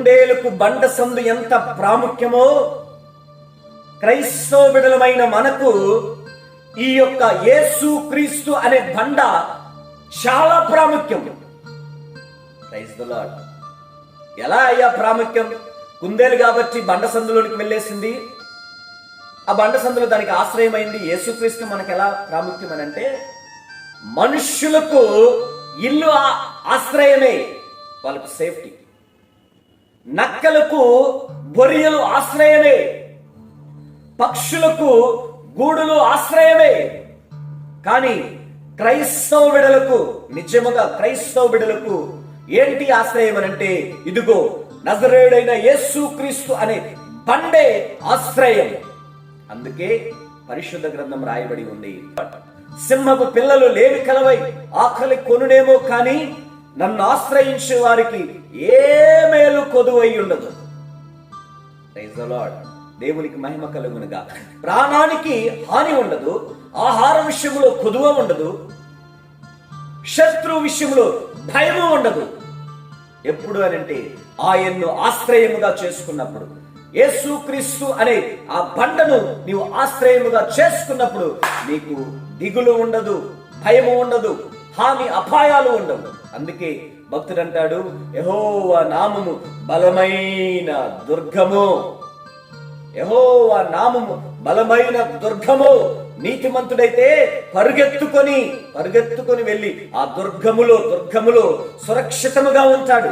కుందేలుకు బండ సందు ఎంత ప్రాముఖ్యమో క్రైస్తవ విడలమైన మనకు ఈ యొక్క యేసు క్రీస్తు అనే బండ చాలా ప్రాముఖ్యం. ప్రైజ్ ఎలా అయ్యా ప్రాముఖ్యం? కుందేలు కాబట్టి బండ సందులోనికి వెళ్ళేసింది. ఆ బండ సందులో దానికి ఆశ్రయమైంది యేసుక్రీస్తు మనకు ఎలా ప్రాముఖ్యం అని అంటే మనుష్యులకు ఇల్లు ఆశ్రయమే వాళ్ళకు సేఫ్టీ. నక్కలకు బొరియలు ఆశ్రయమే. పక్షులకు గూడులు ఆశ్రయమే. కానీ క్రైస్తవ బిడలకు నిజముగా క్రైస్తవ బిడలకు ఏంటి ఆశ్రయం అని అంటే ఇదిగో నజరేడైన యేసు క్రీస్తు అనే బండే ఆశ్రయం. అందుకే పరిశుద్ధ గ్రంథం రాయబడి ఉంది. సింహపు పిల్లలు లేవి కలవై ఆకలి కొనుడేమో కానీ నన్ను ఆశ్రయించే వారికి ఏ మేలు కొదువై ఉండదు. దేవునికి మహిమ కలుగునుగా. ప్రాణానికి హాని ఉండదు ఆహార విషయంలో కొదువ ఉండదు శత్రు విషయంలో భయము ఉండదు. ఎప్పుడు అని అంటే ఆయన్ను ఆశ్రయముగా చేసుకున్నప్పుడు యేసుక్రీస్తు అనే ఆ బండను నీవు ఆశ్రయముగా చేసుకున్నప్పుడు నీకు దిగులు ఉండదు భయము ఉండదు హాని అపాయాలు ఉండవు. అందుకే భక్తుడు అంటాడు యహోవా నామము బలమైన దుర్గము. యహోవా నామము బలమైన దుర్గము. నీతిమంతుడైతే పరుగెత్తుకొని పరుగెత్తుకొని వెళ్ళి ఆ దుర్గములో దుర్గములో సురక్షితముగా ఉంటాడు.